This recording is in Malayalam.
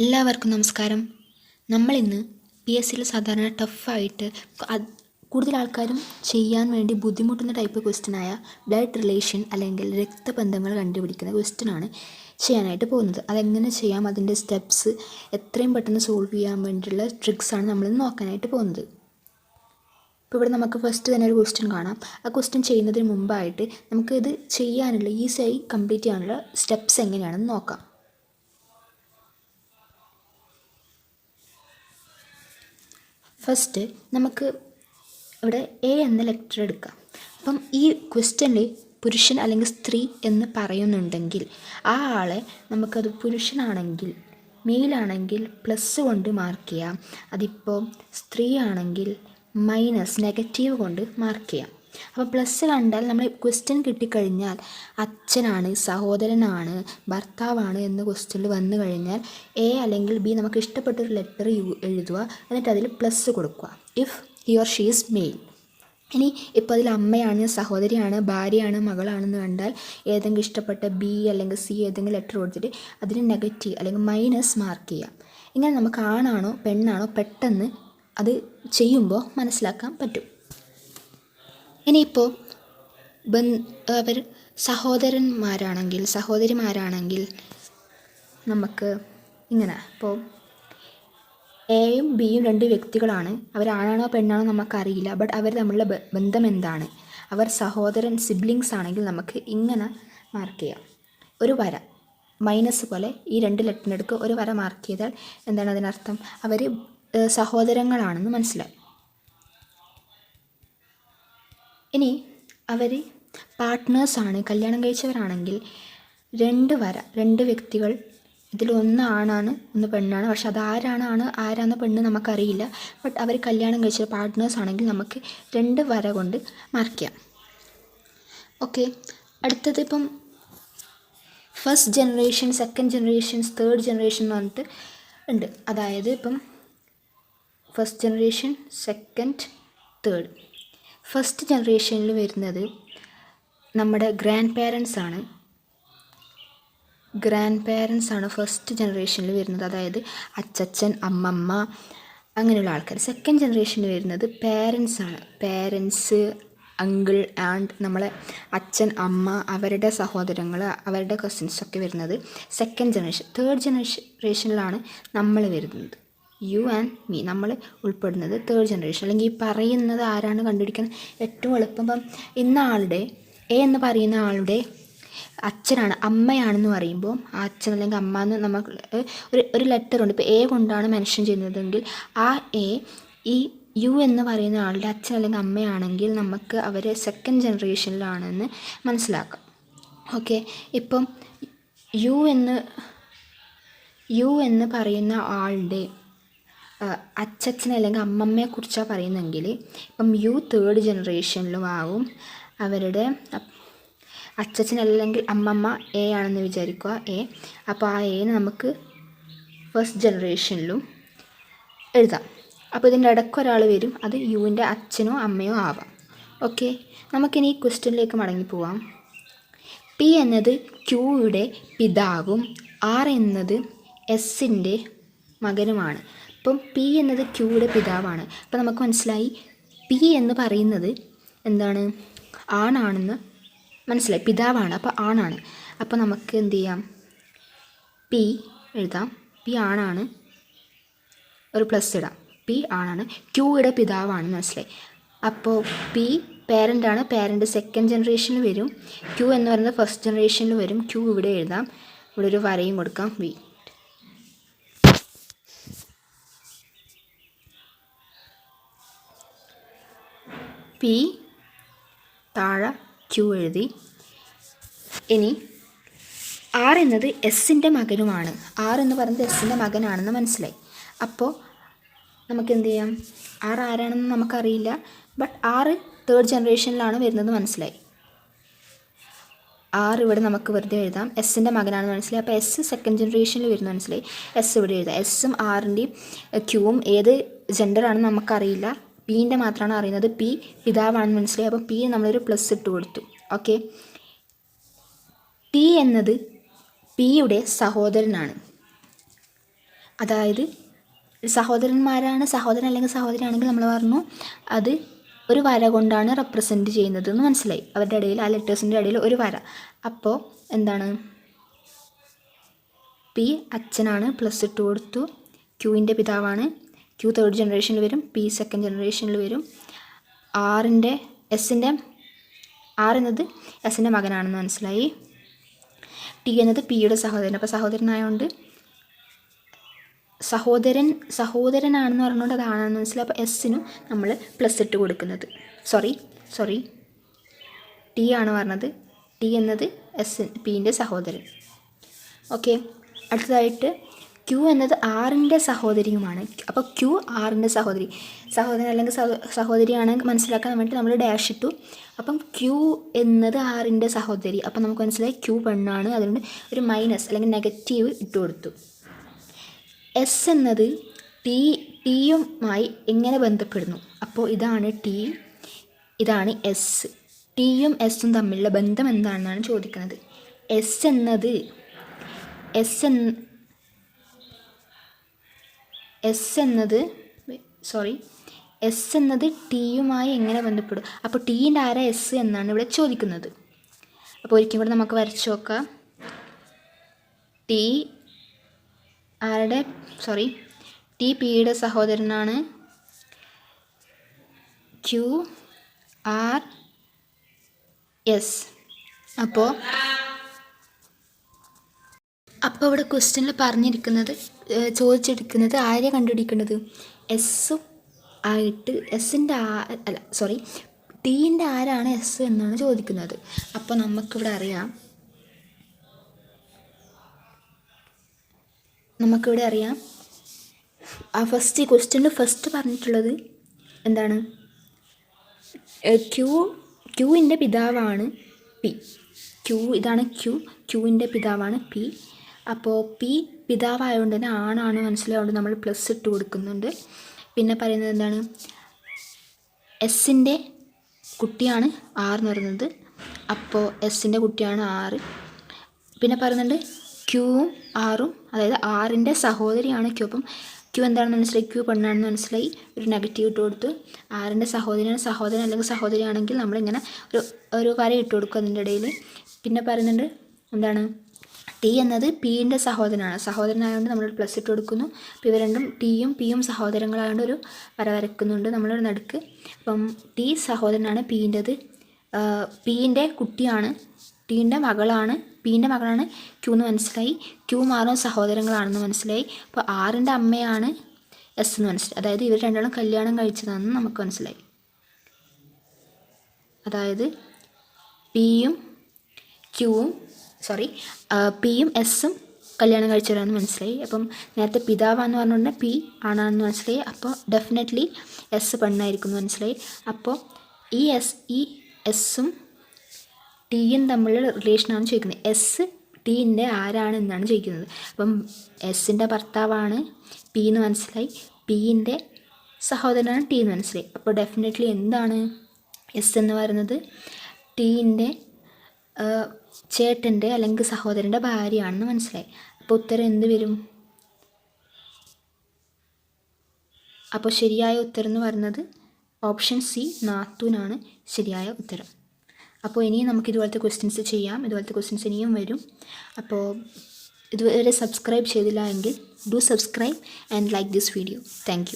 എല്ലാവർക്കും നമസ്കാരം. നമ്മളിന്ന് പി എസ് സിയിൽ സാധാരണ ടഫായിട്ട് കൂടുതൽ ആൾക്കാരും ചെയ്യാൻ വേണ്ടി ബുദ്ധിമുട്ടുന്ന ടൈപ്പ് ക്വസ്റ്റ്യനായ ബ്ലഡ് റിലേഷൻ അല്ലെങ്കിൽ രക്തബന്ധങ്ങൾ കണ്ടുപിടിക്കുന്ന ക്വസ്റ്റ്യനാണ് ചെയ്യാനായിട്ട് പോകുന്നത്. അതെങ്ങനെ ചെയ്യാം? അതിന്റെ സ്റ്റെപ്സ് എത്രയും പെട്ടെന്ന് സോൾവ് ചെയ്യാൻ വേണ്ടിയിട്ടുള്ള ട്രിക്സാണ് നമ്മൾ നോക്കാനായിട്ട് പോകുന്നത്. ഇപ്പോൾ ഇവിടെ നമുക്ക് ഫസ്റ്റ് തന്നെ ഒരു ക്വസ്റ്റ്യൻ കാണാം. ആ ക്വസ്റ്റ്യൻ ചെയ്യുന്നതിന് മുമ്പായിട്ട് നമുക്ക് ഇത് ചെയ്യാനുള്ള ഈസിയായി കംപ്ലീറ്റ് ചെയ്യാനുള്ള സ്റ്റെപ്സ് എങ്ങനെയാണെന്ന് നോക്കാം. ഫസ്റ്റ് നമുക്ക് ഇവിടെ എ എന്ന ലെറ്റർ എടുക്കാം. അപ്പം ഈ ക്വസ്റ്റ്യനിൽ പുരുഷൻ അല്ലെങ്കിൽ സ്ത്രീ എന്ന് പറയുന്നുണ്ടെങ്കിൽ ആ ആളെ നമുക്കത് പുരുഷനാണെങ്കിൽ മെയിലാണെങ്കിൽ പ്ലസ് കൊണ്ട് മാർക്ക് ചെയ്യാം. അതിപ്പോൾ സ്ത്രീ ആണെങ്കിൽ മൈനസ് നെഗറ്റീവ് കൊണ്ട് മാർക്ക് ചെയ്യാം. അപ്പോൾ പ്ലസ് കണ്ടാൽ നമ്മൾ ക്വസ്റ്റ്യൻ കിട്ടിക്കഴിഞ്ഞാൽ അച്ഛനാണ് സഹോദരനാണ് ഭർത്താവാണ് എന്ന ക്വസ്റ്റ്യനിൽ വന്നു കഴിഞ്ഞാൽ എ അല്ലെങ്കിൽ ബി നമുക്ക് ഇഷ്ടപ്പെട്ടൊരു ലെറ്റർ എഴുതുക. എന്നിട്ട് അതിൽ പ്ലസ് കൊടുക്കുക. If he or she is male ഇനി ഇപ്പോൾ അതിൽ അമ്മയാണ് സഹോദരിയാണ് ഭാര്യയാണ് മകളാണെന്ന് കണ്ടാൽ ഏതെങ്കിലും ഇഷ്ടപ്പെട്ട ബി അല്ലെങ്കിൽ സി ഏതെങ്കിലും ലെറ്റർ കൊടുത്തിട്ട് അതിന് നെഗറ്റീവ് അല്ലെങ്കിൽ മൈനസ് മാർക്ക് ചെയ്യാം. ഇങ്ങനെ നമുക്ക് ആണാണോ പെണ്ണാണോ പെട്ടെന്ന് അത് ചെയ്യുമ്പോൾ മനസ്സിലാക്കാൻ പറ്റും. ഇനിയിപ്പോൾ അവർ സഹോദരന്മാരാണെങ്കിൽ സഹോദരിമാരാണെങ്കിൽ നമുക്ക് ഇങ്ങനെ ഇപ്പോൾ എയും ബിയും രണ്ട് വ്യക്തികളാണ്. അവരാണാണോ പെണ്ണാണോ നമുക്കറിയില്ല. ബട്ട് അവർ തമ്മിലുള്ള ബന്ധം എന്താണ്? അവർ സഹോദരൻ സിബ്ലിങ്സ് ആണെങ്കിൽ നമുക്ക് ഇങ്ങനെ മാർക്ക് ചെയ്യാം. ഒരു വര മൈനസ് പോലെ ഈ രണ്ട് ലെറ്ററിനടുക്ക് ഒരു വര മാർക്ക് ചെയ്താൽ എന്താണ് അതിനർത്ഥം? അവർ സഹോദരങ്ങളാണെന്ന് മനസ്സിലായി ഇനി അവർ പാർട്ട്നേഴ്സാണ് കല്യാണം കഴിച്ചവരാണെങ്കിൽ രണ്ട് വര രണ്ട് വ്യക്തികൾ ഇതിലൊന്ന് ആണാണ് ഒന്ന് പെണ്ണാണ്. പക്ഷെ അതാരാണ് ആണ് ആരാണ് പെണ്ണ് നമുക്കറിയില്ല. ബട്ട് അവർ കല്യാണം കഴിച്ച പാർട്ട്നേഴ്സ് ആണെങ്കിൽ നമുക്ക് രണ്ട് വര കൊണ്ട് മാർക്ക് ചെയ്യാം. ഓക്കെ അടുത്തത് ഇപ്പം first generation second generations third generation എന്ന് പറഞ്ഞിട്ട് ഉണ്ട്. അതായത് ഇപ്പം first generation second third first ജനറേഷനിൽ വരുന്നത് നമ്മുടെ ഗ്രാൻഡ് പേരൻസ് ആണ്. ഗ്രാൻഡ് പേരൻസ് ആണ് ഫസ്റ്റ് ജനറേഷനിൽ വരുന്നത്. അതായത് അച്ചച്ചൻ അമ്മമ്മ അങ്ങനെയുള്ള ആൾക്കാർ സെക്കൻഡ് ജനറേഷനിൽ വരുന്നത് പേരൻസ് ആണ്. പേരൻസ് അങ്കിൾ ആൻഡ് നമ്മളെ അച്ഛൻ അമ്മ അവരുടെ സഹോദരങ്ങൾ അവരുടെ കസിൻസ് ഒക്കെ വരുന്നത് സെക്കൻഡ് ജനറേഷൻ തേർഡ് ജനറേഷനിലാണ് നമ്മൾ വരുന്നത്. യു ആൻഡ് മീ നമ്മൾ ഉൾപ്പെടുന്നത് തേർഡ് ജനറേഷൻ അല്ലെങ്കിൽ ഈ പറയുന്നത് ആരാണ് കണ്ടുപിടിക്കാൻ ഏറ്റവും എളുപ്പം ഇപ്പം ഇന്ന ആളുടെ എ എന്ന് പറയുന്ന ആളുടെ അച്ഛനാണ് അമ്മയാണെന്ന് പറയുമ്പോൾ ആ അച്ഛൻ അല്ലെങ്കിൽ അമ്മ എന്ന് നമുക്ക് ഒരു ഒരു ലെറ്റർ ഉണ്ട്. ഇപ്പോൾ എ കൊണ്ടാണ് മെൻഷൻ ചെയ്യുന്നതെങ്കിൽ ആ എ ഈ യു എന്ന് പറയുന്ന ആളുടെ അച്ഛൻ അല്ലെങ്കിൽ അമ്മയാണെങ്കിൽ നമുക്ക് അവരെ സെക്കൻഡ് ജനറേഷനിലാണെന്ന് മനസ്സിലാക്കാം. ഓക്കെ ഇപ്പം യു എന്ന് യു എന്ന് പറയുന്ന ആളുടെ അച്ചച്ചനെ അല്ലെങ്കിൽ അമ്മമ്മയെ കുറിച്ചാണ് പറയുന്നതെങ്കിൽ ഇപ്പം യു തേർഡ് ജനറേഷനിലും ആവും അവരുടെ അച്ചച്ചൻ അല്ലെങ്കിൽ അമ്മമ്മ എ ആണെന്ന് വിചാരിക്കുക എ അപ്പോൾ ആ എനെ നമുക്ക് ഫസ്റ്റ് ജനറേഷനിലും എഴുതാം. അപ്പോൾ ഇതിന്റെ ഇടയ്ക്ക് ഒരാൾ വരും അത് യുവിന്റെ അച്ഛനോ അമ്മയോ ആവാം. ഓക്കെ? നമുക്കിനി ഈ ക്വസ്റ്റ്യനിലേക്ക് മടങ്ങിപ്പോവാം പി എന്നത് ക്യൂയുടെ പിതാവും ആർ എന്നത് എസിന്റെ മകനുമാണ്. അപ്പം പി എന്നത് ക്യൂയുടെ പിതാവാണ്. അപ്പം നമുക്ക് മനസ്സിലായി പി എന്ന് പറയുന്നത് എന്താണ്? ആണാണെന്ന് മനസ്സിലായി. പിതാവാണ്. അപ്പോൾ ആണാണ്. അപ്പോൾ നമുക്ക് എന്ത് ചെയ്യാം? പി എഴുതാം. പി ആണാണ്. ഒരു പ്ലസ് ഇടാം. പി ആണാണ്. ക്യൂയുടെ പിതാവാണ് മനസ്സിലായി. അപ്പോൾ പി പേരന്റാണ് പേരന്റ് സെക്കൻഡ് ജനറേഷനിൽ വരും. ക്യൂ എന്ന് പറയുന്നത് ഫസ്റ്റ് ജനറേഷനിൽ വരും. ക്യൂ ഇവിടെ എഴുതാം. ഇവിടെ ഒരു വരയും കൊടുക്കാം. വി. പി താഴെ ക്യു എഴുതി. ഇനി ആർ എന്നത് എസിന്റെ മകനുമാണ്. ആർ എന്ന് പറയുന്നത് എസിന്റെ മകനാണെന്ന് മനസ്സിലായി. അപ്പോൾ നമുക്ക് എന്ത് ചെയ്യാം? ആർ ആരാണെന്ന് നമുക്കറിയില്ല. ബട്ട് ആറ് തേർഡ് ജനറേഷനിലാണ് വരുന്നത് മനസ്സിലായി. ആർ ഇവിടെ നമുക്ക് വെറുതെ എഴുതാം. എസിന്റെ മകനാണെന്ന് മനസ്സിലായി. അപ്പോൾ എസ് സെക്കൻഡ് ജനറേഷനിൽ വരുന്നത് മനസ്സിലായി. എസ് ഇവിടെ എഴുതാം. എസും ആറിന്റെയും ക്യൂവും ഏത് ജെൻഡറാണെന്ന് നമുക്കറിയില്ല. പീന്റെ മാത്രമാണ് അറിയുന്നത്. പി പിതാവാണെന്ന് മനസ്സിലായി. അപ്പോൾ പി നമ്മളൊരു പ്ലസ് ഇട്ട് കൊടുത്തു. ഓക്കെ ടി എന്നത് പിയുടെ സഹോദരനാണ്. അതായത് സഹോദരന്മാരാണ് സഹോദരൻ അല്ലെങ്കിൽ സഹോദരി ആണെങ്കിൽ നമ്മൾ പറഞ്ഞു അത് ഒരു വര കൊണ്ടാണ് റെപ്രസെന്റ് ചെയ്യുന്നത് എന്ന് മനസ്സിലായി. അവരുടെ ഇടയിൽ ആ ലെറ്റേഴ്സിന്റെ ഇടയിൽ ഒരു വര. അപ്പോൾ എന്താണ്? പി അച്ഛനാണ് പ്ലസ് ഇട്ട് കൊടുത്തു. ക്യൂവിന്റെ പിതാവാണ്. ക്യൂ തേർഡ് ജനറേഷനിൽ വരും പി സെക്കൻഡ് ജനറേഷനിൽ വരും. ആറിന്റെ എസിന്റെ ആർ എന്നത് എസിന്റെ മകനാണെന്ന് മനസ്സിലായി. ടി എന്നത് പിയുടെ സഹോദരൻ. അപ്പോൾ സഹോദരനായതുകൊണ്ട് സഹോദരൻ സഹോദരനാണെന്ന് പറഞ്ഞുകൊണ്ട് അതാണെന്ന് മനസ്സിലായി. അപ്പോൾ എസ്സിനും നമ്മൾ പ്ലസ് ഇട്ട് കൊടുക്കുന്നത്. സോറി സോറി ടി ആണ് പറഞ്ഞത്. ടി എന്നത് എസ് പിന്റെ സഹോദരൻ. ഓക്കെ അടുത്തതായിട്ട് ക്യൂ എന്നത് ആറിന്റെ സഹോദരിയുമാണ്. അപ്പോൾ ക്യു ആറിന്റെ സഹോദരി. സഹോദരൻ അല്ലെങ്കിൽ സഹോ- സഹോദരിയാണ് മനസ്സിലാക്കാൻ വേണ്ടി നമ്മൾ ഡാഷ് ഇട്ടു. അപ്പം ക്യു എന്നത് ആറിന്റെ സഹോദരി. അപ്പം നമുക്ക് മനസ്സിലായി ക്യു പെണ്ണാണ് അതുകൊണ്ട് ഒരു മൈനസ് അല്ലെങ്കിൽ നെഗറ്റീവ് ഇട്ട് കൊടുത്തു. എസ് എന്നത് ടി ടിയുമായി എങ്ങനെ ബന്ധപ്പെടുന്നു? അപ്പോൾ ഇതാണ് ടി ഇതാണ് എസ് ടിയും എസും തമ്മിലുള്ള ബന്ധം എന്താണെന്നാണ് ചോദിക്കുന്നത്. എസ് എന്നത് എസ് എൻ എസ് എന്നത് സോറി എസ് എന്നത് ടിയുമായി എങ്ങനെ ബന്ധപ്പെടും? അപ്പോൾ ടീന്റെ ആരാ എസ് എന്നാണ് ഇവിടെ ചോദിക്കുന്നത്. അപ്പോൾ ഒരിക്കലും കൂടെ നമുക്ക് വരച്ച് നോക്കാം. ടി ആരുടെ സോറി ടി പിയുടെ സഹോദരനാണ്. ക്യു ആർ എസ് അപ്പോൾ അപ്പോൾ ഇവിടെ ക്വസ്റ്റ്യനിൽ പറഞ്ഞിരിക്കുന്നത് ചോദിച്ചെടുക്കുന്നത് ആരെയാണ് കണ്ടുപിടിക്കേണ്ടത് എസ്സും ആയിട്ട് എസിന്റെ ആ അല്ല സോറി ടീന്റെ ആരാണ് എസ് എന്നാണ് ചോദിക്കുന്നത്. അപ്പോൾ നമുക്കിവിടെ അറിയാം. നമുക്കിവിടെ അറിയാം. ആ ഫസ്റ്റ് ക്വസ്റ്റ്യനിൽ ഫസ്റ്റ് പറഞ്ഞിട്ടുള്ളത് എന്താണ്? ക്യൂ ക്യൂവിന്റെ പിതാവാണ് പി ക്യൂ ഇതാണ് ക്യൂ ക്യൂവിന്റെ പിതാവാണ് പി അപ്പോൾ പി പിതാവായതുകൊണ്ട് തന്നെ ആണാണ് മനസ്സിലായതുകൊണ്ട് നമ്മൾ പ്ലസ് ഇട്ട് കൊടുക്കുന്നുണ്ട്. പിന്നെ പറയുന്നത് എന്താണ്? എസിന്റെ കുട്ടിയാണ് ആറ് എന്ന് പറയുന്നത്. അപ്പോൾ എസിന്റെ കുട്ടിയാണ് ആറ് പിന്നെ പറയുന്നുണ്ട് ക്യൂവും ആറും അതായത് ആറിന്റെ സഹോദരിയാണ് ക്യൂ അപ്പം ക്യൂ എന്താണെന്ന് മനസ്സിലായി? ക്യൂ പെണ്ണാണെന്ന് മനസ്സിലായി. ഒരു നെഗറ്റീവ് ഇട്ട് കൊടുത്തു ആറിന്റെ സഹോദരിയാണ്. സഹോദരൻ അല്ലെങ്കിൽ സഹോദരിയാണെങ്കിൽ നമ്മളിങ്ങനെ ഒരു ഒരു വര ഇട്ട് കൊടുക്കും അതിന്റെ ഇടയിൽ. പിന്നെ പറയുന്നുണ്ട് എന്താണ്? ടി എന്നത് പിന്റെ സഹോദരനാണ്. സഹോദരനായതുകൊണ്ട് നമ്മൾ പ്ലസ് ഇട്ട് കൊടുക്കുന്നു. അപ്പോൾ ഇവ രണ്ടും ടിയും പിയും സഹോദരങ്ങളായതുകൊണ്ട് ഒരു വര വരക്കുന്നുണ്ട്. നമ്മളൊരു നടുക്ക്. അപ്പം ടി സഹോദരനാണ് പിന്റെത് പിന്റെ കുട്ടിയാണ്. ടീന്റെ മകളാണ്. പീന്റെ മകളാണ് ക്യൂ എന്ന് മനസ്സിലായി. ക്യൂ മാറും സഹോദരങ്ങളാണെന്ന് മനസ്സിലായി. അപ്പോൾ ആറിന്റെ അമ്മയാണ് എസ് എന്ന് മനസ്സിലായി. അതായത് ഇവർ രണ്ടാളും കല്യാണം കഴിച്ചതാണെന്ന് നമുക്ക് മനസ്സിലായി. അതായത് പിയും ക്യൂവും സോറി പിയും എസ്സും കല്യാണം കഴിച്ചവരാണെന്ന് മനസ്സിലായി. അപ്പം നേരത്തെ പിതാവാന്ന് പറഞ്ഞുകൊണ്ട് പി ആണാണെന്ന് മനസ്സിലായി. അപ്പോൾ ഡെഫിനറ്റ്ലി എസ് പെണ്ണായിരിക്കും എന്ന് മനസ്സിലായി. അപ്പോൾ ഈ എസ് ഈ എസ്സും ടിയും തമ്മിലുള്ള റിലേഷനാണ് ചോദിക്കുന്നത്. എസ് ടീന്റെ ആരാണെന്നാണ് ചോദിക്കുന്നത്. അപ്പം എസിന്റെ ഭർത്താവാണ് പി എന്ന് മനസ്സിലായി. പിയിന്റെ സഹോദരനാണ് ടി എന്ന് മനസ്സിലായി. അപ്പോൾ ഡെഫിനറ്റ്ലി എന്താണ് എസ് എന്ന് പറയുന്നത്? ടീന്റെ ചേട്ടന്റെ അല്ലെങ്കിൽ സഹോദരന്റെ ഭാര്യയാണെന്ന് മനസ്സിലായി. അപ്പോൾ ഉത്തരം എന്ത് വരും? അപ്പോൾ ശരിയായ ഉത്തരം എന്ന് പറയുന്നത് ഓപ്ഷൻ സി നാത്തൂനാണ് ശരിയായ ഉത്തരം. അപ്പോൾ ഇനിയും നമുക്ക് ഇതുപോലത്തെ ക്വസ്റ്റ്യൻസ് ചെയ്യാം. ഇതുപോലത്തെ ക്വസ്റ്റ്യൻസ് ഇനിയും വരും. അപ്പോൾ ഇതുവരെ സബ്സ്ക്രൈബ് ചെയ്തില്ല എങ്കിൽ do subscribe and like this video. Thank